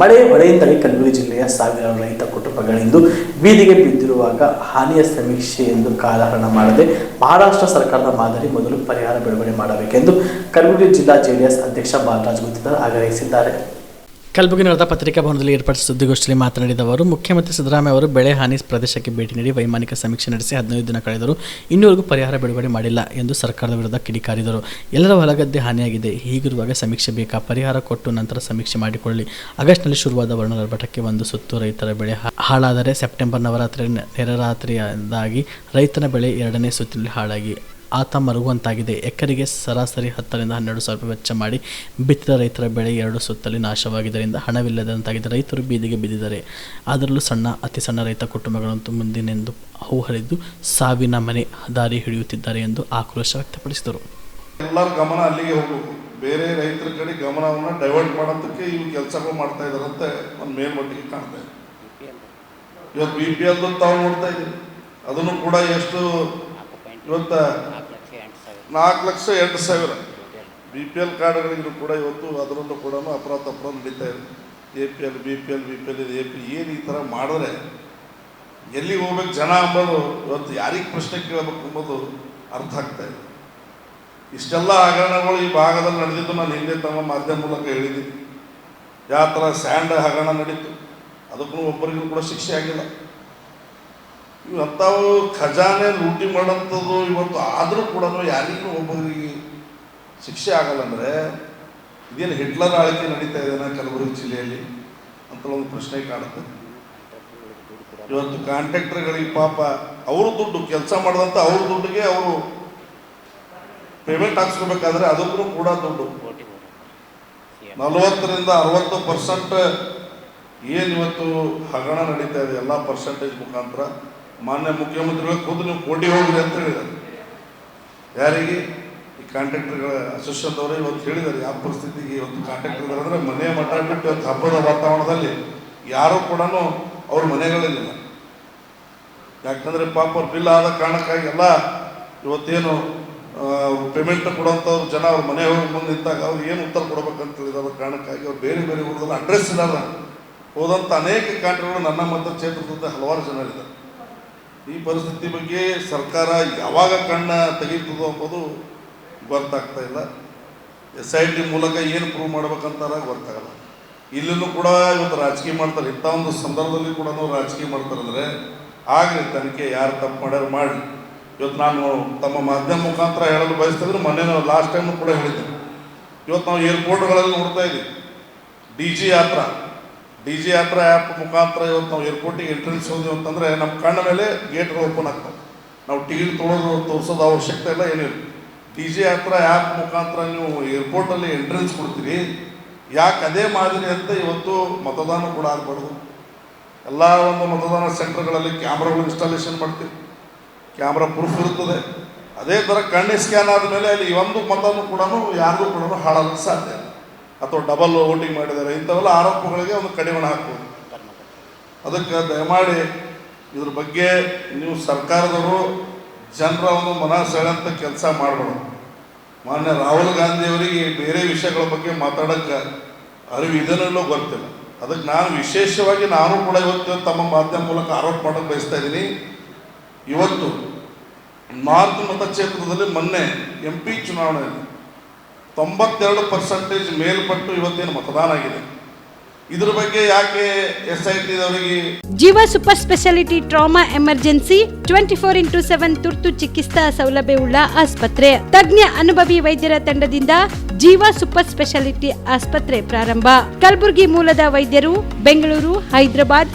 ಮಳೆ ಹೊಳೆಯಿಂದಾಗಿ ಕಲಬುರಗಿ ಜಿಲ್ಲೆಯ ಸಾವಿರಾರು ರೈತ ಕುಟುಂಬಗಳಿಂದು ಬೀದಿಗೆ ಬಿದ್ದಿರುವಾಗ ಹಾನಿಯ ಸಮೀಕ್ಷೆ ಎಂದು ಕಾಲಹರಣ ಮಾಡದೆ ಮಹಾರಾಷ್ಟ್ರ ಸರ್ಕಾರದ ಮಾದರಿ ಮೊದಲು ಪರಿಹಾರ ಬಿಡುಗಡೆ ಮಾಡಬೇಕೆಂದು ಕಲಬುರಗಿ ಜಿಲ್ಲಾ ಜೆಡಿಎಸ್ ಅಧ್ಯಕ್ಷ ಬಾಲರಾಜ್ ಗುತ್ತಿದಾರ್ ಆಗ್ರಹಿಸಿದ್ದಾರೆ. ಕಲಬುರಗಿ ನಡೆದ ಪತ್ರಿಕಾ ಭವನದಲ್ಲಿ ಏರ್ಪಡಿಸಿದ ಸುದ್ದಿಗೋಷ್ಠಿಯಲ್ಲಿ ಮಾತನಾಡಿದ ಅವರು, ಮುಖ್ಯಮಂತ್ರಿ ಸಿದ್ದರಾಮಯ್ಯ ಅವರು ಬೆಳೆ ಹಾನಿ ಪ್ರದೇಶಕ್ಕೆ ಭೇಟಿ ನೀಡಿ ವೈಮಾನಿಕ ಸಮೀಕ್ಷೆ ನಡೆಸಿ ಹದಿನೈದು ದಿನ ಕಳೆದರು ಇನ್ನೂವರೆಗೂ ಪರಿಹಾರ ಬಿಡುಗಡೆ ಮಾಡಿಲ್ಲ ಎಂದು ಸರ್ಕಾರದ ವಿರುದ್ಧ ಕಿಡಿಕಾರಿದರು. ಎಲ್ಲರ ಹೊಲಗದ್ದೆ ಹಾನಿಯಾಗಿದೆ. ಹೀಗಿರುವಾಗ ಸಮೀಕ್ಷೆ ಬೇಕಾ? ಪರಿಹಾರ ಕೊಟ್ಟು ನಂತರ ಸಮೀಕ್ಷೆ ಮಾಡಿಕೊಳ್ಳಿ. ಆಗಸ್ಟ್ನಲ್ಲಿ ಶುರುವಾದ ವರ್ಣರಭಟಕ್ಕೆ ಒಂದು ಸುತ್ತು ರೈತರ ಬೆಳೆ ಹಾಳಾದರೆ ಸೆಪ್ಟೆಂಬರ್ ನವರಾತ್ರಿ ನೆರರಾತ್ರಿಯಿಂದಾಗಿ ರೈತನ ಬೆಳೆ ಎರಡನೇ ಸುತ್ತಿನಲ್ಲಿ ಹಾಳಾಗಿ ಆತ ಮರುಗುವಂತಾಗಿದೆ ಎಕರೆಗೆ ಸರಾಸರಿ ಹತ್ತರಿಂದ ಹನ್ನೆರಡು ಸಾವಿರ ರೂಪಾಯಿ ವೆಚ್ಚ ಮಾಡಿ ಬಿತ್ತಿದ ರೈತರ ಬೆಳೆ ಎರಡು ಸುತ್ತಲಿ ನಾಶವಾಗಿದ್ದರಿಂದ ಹಣವಿಲ್ಲದಂತಾಗಿದೆ. ರೈತರು ಬೀದಿಗೆ ಬಿದ್ದಿದ್ದಾರೆ. ಅದರಲ್ಲೂ ಸಣ್ಣ, ಅತಿ ಸಣ್ಣ ರೈತ ಕುಟುಂಬಗಳಂತೂ ಮುಂದಿನೆಂದು ಹರಿದು ಸಾವಿನ ಮನೆ ದಾರಿ ಹಿಡಿಯುತ್ತಿದ್ದಾರೆ ಎಂದು ಆಕ್ರೋಶ ವ್ಯಕ್ತಪಡಿಸಿದರು. ಎಲ್ಲರ ಗಮನ ಅಲ್ಲಿಗೆ ಹೋಗು. ಬೇರೆ ರೈತರ ಕಡೆ ಗಮನವನ್ನು ಡೈವರ್ಟ್ ಮಾಡೋದಕ್ಕೆ ಇವು ಕೆಲಸಗಳು ಮಾಡ್ತಾ ಇದಾರಂತೆ ಒಂದು ಮೇಲ್ಮಟ್ಟಿಗೆ ಕಾಣ್ತಾ ಇದೆ. ಇವತ್ತು ಬಿ ಪಿ ಎಲ್ ತಾವು ನೋಡ್ತಾ ಇದ್ದೀವಿ ಅದನ್ನು ಕೂಡ ಎಷ್ಟು ಇವತ್ತು ನಾಲ್ಕು ಲಕ್ಷ ಎಂಟು ಸಾವಿರ. ಬಿ ಪಿ ಎಲ್ ಕಾರ್ಡ್ಗಳಿಗೂ ಕೂಡ ಇವತ್ತು ಅದರಲ್ಲೂ ಕೂಡ ಅಪರಾಧ ಅಪರಾಧ ನಡೀತಾ ಇದೆ. A P L B P L B P L A P ಏನು ಈ ಥರ ಮಾಡಿದ್ರೆ ಎಲ್ಲಿಗೆ ಹೋಗ್ಬೇಕು ಜನ ಅಂಬೋದು ಇವತ್ತು ಯಾರಿಗೆ ಪ್ರಶ್ನೆ ಕೇಳಬೇಕು ಅಂಬೋದು ಅರ್ಥ ಆಗ್ತಾ ಇದೆ. ಇಷ್ಟೆಲ್ಲ ಹಗರಣಗಳು ಈ ಭಾಗದಲ್ಲಿ ನಡೆದಿದ್ದು ನಾನು ಹಿಂದೆ ತಮ್ಮ ಮಾಧ್ಯಮ ಮೂಲಕ ಹೇಳಿದ್ದೀನಿ. ಯಾವ ಥರ ಸ್ಯಾಂಡ್ ಹಗರಣ ನಡೀತು. ಅದಕ್ಕೂ ಒಬ್ಬರಿಗೂ ಕೂಡ ಶಿಕ್ಷೆ ಆಗಿಲ್ಲ. ಅಂಥವು ಖಜಾನೆ ಲೂಟಿ ಮಾಡೋಂಥದ್ದು ಇವತ್ತು ಆದರೂ ಕೂಡ ಯಾರಿಗೂ ಒಬ್ಬರಿಗೆ ಶಿಕ್ಷೆ ಆಗಲ್ಲ ಅಂದರೆ ಇದೇನು ಹಿಟ್ಲರ್ ಆಳ್ಕೆ ನಡೀತಾ ಇದೆನಾ ಕಲಬುರಗಿ ಜಿಲ್ಲೆಯಲ್ಲಿ ಅಂತ ಒಂದು ಪ್ರಶ್ನೆ ಕಾಡುತ್ತೆ ಇವತ್ತು ಕಾಂಟ್ರಾಕ್ಟರ್ಗಳಿಗೆ ಪಾಪ ಅವ್ರ ದುಡ್ಡು, ಕೆಲಸ ಮಾಡಿದಂಥ ಅವ್ರ ದುಡ್ಡಿಗೆ ಅವರು ಪೇಮೆಂಟ್ ಹಾಕ್ಸ್ಕೋಬೇಕಾದ್ರೆ ಅದಕ್ಕೂ ಕೂಡ ದುಡ್ಡು. ನಲವತ್ತರಿಂದ ಅರವತ್ತು ಪರ್ಸೆಂಟ್ ಏನು ಇವತ್ತು ಹಗರಣ ನಡೀತಾ ಇದೆ, ಎಲ್ಲ ಪರ್ಸೆಂಟೇಜ್ ಮುಖಾಂತರ. ಮಾನ್ಯ ಮುಖ್ಯಮಂತ್ರಿಗಳು ಖುದ್ದು ನೀವು ಕೋಟಿ ಹೋಗಿರಿ ಅಂತ ಹೇಳಿದ್ದಾರೆ. ಯಾರಿಗೆ? ಈ ಕಾಂಟ್ರಾಕ್ಟರ್ಗಳ ಅಸೋಸಿಯೇಷನ್ ಅವರು ಇವತ್ತು ಹೇಳಿದ್ದಾರೆ, ಯಾವ ಪರಿಸ್ಥಿತಿಗೆ ಇವತ್ತು ಕಾಂಟ್ರಾಕ್ಟರ್ ಅಂದರೆ ಮನೆ ಮಠ ಬಿಟ್ಟು ಇವತ್ತು ಹಬ್ಬದ ವಾತಾವರಣದಲ್ಲಿ ಯಾರೂ ಕೂಡ ಅವ್ರ ಮನೆಗಳಲ್ಲಿಲ್ಲ. ಯಾಕಂದರೆ ಪಾಪ ಬಿಲ್ ಆದ ಕಾರಣಕ್ಕಾಗಿ ಎಲ್ಲ ಇವತ್ತೇನು ಪೇಮೆಂಟ್ ಕೊಡುವಂಥವ್ರು ಜನ ಅವ್ರ ಮನೆ ಹೋಗಿ ಮುಂದೆ ನಿಂತಾಗ ಅವ್ರು ಏನು ಉತ್ತರ ಕೊಡ್ಬೇಕಂತ ಹೇಳಿದ ಕಾರಣಕ್ಕಾಗಿ ಅವ್ರು ಬೇರೆ ಬೇರೆ ಊರಲ್ಲಿ ಅಡ್ರೆಸ್ ಇರಲ್ಲ ಹೋದಂಥ ಅನೇಕ ಕಾಂಟ್ರಾಕ್ಟರ್ಗಳು ನನ್ನ ಮತ ಕ್ಷೇತ್ರದಿಂದ ಹಲವಾರು ಜನ ಇದ್ದಾರೆ ಈ ಪರಿಸ್ಥಿತಿ ಬಗ್ಗೆ ಸರ್ಕಾರ ಯಾವಾಗ ಕಣ್ಣ ತೆಗೀತದೋ ಅಂಬೋದು ಗೊತ್ತಾಗ್ತಾ ಇಲ್ಲ. ಎಸ್ ಐ ಟಿ ಮೂಲಕ ಏನು ಪ್ರೂವ್ ಮಾಡ್ಬೇಕಂತಾರ ಗೊತ್ತಾಗಲ್ಲ. ಇಲ್ಲೂ ಕೂಡ ಇವತ್ತು ರಾಜಕೀಯ ಮಾಡ್ತಾರೆ. ಇಂಥ ಒಂದು ಸಂದರ್ಭದಲ್ಲಿ ಕೂಡ ರಾಜಕೀಯ ಮಾಡ್ತಾರೆ ಅಂದರೆ ಆಗಲಿ ತನಿಖೆ ಯಾರು ತಪ್ಪು ಮಾಡ್ಯಾರು ಮಾಡಿ ಇವತ್ತು ನಾನು ತಮ್ಮ ಮಾಧ್ಯಮ ಮುಖಾಂತರ ಹೇಳಲು ಬಯಸ್ತಿದ್ರೆ ಮೊನ್ನೆ ನಾವು ಲಾಸ್ಟ್ ಟೈಮ್ ಕೂಡ ಹೇಳಿದ್ದೆ. ಇವತ್ತು ನಾವು ಏರ್ಪೋರ್ಟ್ಗಳಲ್ಲಿ ನೋಡ್ತಾ ಇದ್ದೀವಿ. D G Yatra. D G ಹತ್ರ ಆ್ಯಪ್ ಮುಖಾಂತರ ಇವತ್ತು ನಾವು ಏರ್ಪೋರ್ಟಿಗೆ ಎಂಟ್ರೆನ್ಸ್ ಹೋದ್ವಿ ಅಂತಂದರೆ ನಮ್ಮ ಕಣ್ಣ ಮೇಲೆ ಗೇಟ್ಗಳು ಓಪನ್ ಆಗ್ತವೆ. ನಾವು ಟಿಕೆಟ್ ತೊಗೊಳೋದು ತೋರಿಸೋದು ಅವಶ್ಯಕತೆ ಇಲ್ಲ ಏನಿಲ್ಲ. ಡಿ ಜಿ ಹತ್ರ ಆ್ಯಪ್ ಮುಖಾಂತರ ನೀವು ಏರ್ಪೋರ್ಟಲ್ಲಿ ಎಂಟ್ರೆನ್ಸ್ ಕೊಡ್ತೀರಿ. ಯಾಕೆ ಅದೇ ಮಾದರಿ ಅಂತ ಇವತ್ತು ಮತದಾನ ಕೂಡ ಆಗಬಾರ್ದು. ಎಲ್ಲ ಒಂದು ಮತದಾನ ಸೆಂಟರ್ಗಳಲ್ಲಿ ಕ್ಯಾಮ್ರಾಗಳು ಇನ್ಸ್ಟಾಲೇಷನ್ ಮಾಡ್ತೀವಿ. ಕ್ಯಾಮ್ರಾ ಪ್ರೂಫ್ ಇರುತ್ತದೆ ಅದೇ ಥರ ಕಣ್ಣಿ ಸ್ಕ್ಯಾನ್ ಆದಮೇಲೆ ಅಲ್ಲಿ ಒಂದು ಮತನೂ ಕೂಡ ಯಾರಿಗೂ ಕೂಡ ಹಾಳಾಗಕ್ಕೆ ಸಾಧ್ಯ ಅಥವಾ ಡಬಲ್ ವೋಟಿಂಗ್ ಮಾಡಿದ್ದಾರೆ, ಇಂಥವೆಲ್ಲ ಆರೋಪಗಳಿಗೆ ಒಂದು ಕಡಿವಾಣ ಹಾಕ್ಬೋದು. ಅದಕ್ಕೆ ದಯಮಾಡಿ ಇದ್ರ ಬಗ್ಗೆ ನೀವು ಸರ್ಕಾರದವರು ಜನರ ಒಂದು ಮನ ಸೆಳೆಂಥ ಕೆಲಸ ಮಾಡಬೇಡ ಮಾನ್ಯ ರಾಹುಲ್ ಗಾಂಧಿಯವರಿಗೆ ಬೇರೆ ವಿಷಯಗಳ ಬಗ್ಗೆ ಮಾತಾಡೋಕ್ಕೆ ಅರಿವು ಇದನ್ನೆಲ್ಲೋ ಗೊತ್ತಿಲ್ಲ. ಅದಕ್ಕೆ ನಾನು ವಿಶೇಷವಾಗಿ ನಾನು ಕೂಡ ಇವತ್ತು ತಮ್ಮ ಮಾಧ್ಯಮ ಮೂಲಕ ಆರೋಪ ಮಾಡೋಕ್ಕೆ ಬಯಸ್ತಾ ಇದ್ದೀನಿ. ಇವತ್ತು ನಾರ್ತ್ ಮತಕ್ಷೇತ್ರದಲ್ಲಿ ಮೊನ್ನೆ ಎಂ ಪಿ ಚುನಾವಣೆಯಲ್ಲಿ ತೊಂಬತ್ತೆರಡು ಪರ್ಸೆಂಟೇಜ್ ಮೇಲ್ಪಟ್ಟು ಇವತ್ತೇನು ಮತದಾನ ಆಗಿದೆ. ಇದ್ರ ಬಗ್ಗೆ ಯಾಕೆ ಎಸ್ I ಟಿದವರಿಗೆ Jeeva super speciality trauma emergency twenty four into seven ತುರ್ತು ಚಿಕಿತ್ಸಾ ಸೌಲಭ್ಯವುಳ್ಳ ಆಸ್ಪತ್ರೆ. ತಜ್ಞ ಅನುಭವಿ ವೈದ್ಯರ ತಂಡದಿಂದ ಜೀವ ಸೂಪರ್ ಸ್ಪೆಷಾಲಿಟಿ ಆಸ್ಪತ್ರೆ ಪ್ರಾರಂಭ. ಕಲಬುರಗಿ ಮೂಲದ ವೈದ್ಯರು, ಬೆಂಗಳೂರು, ಹೈದರಾಬಾದ್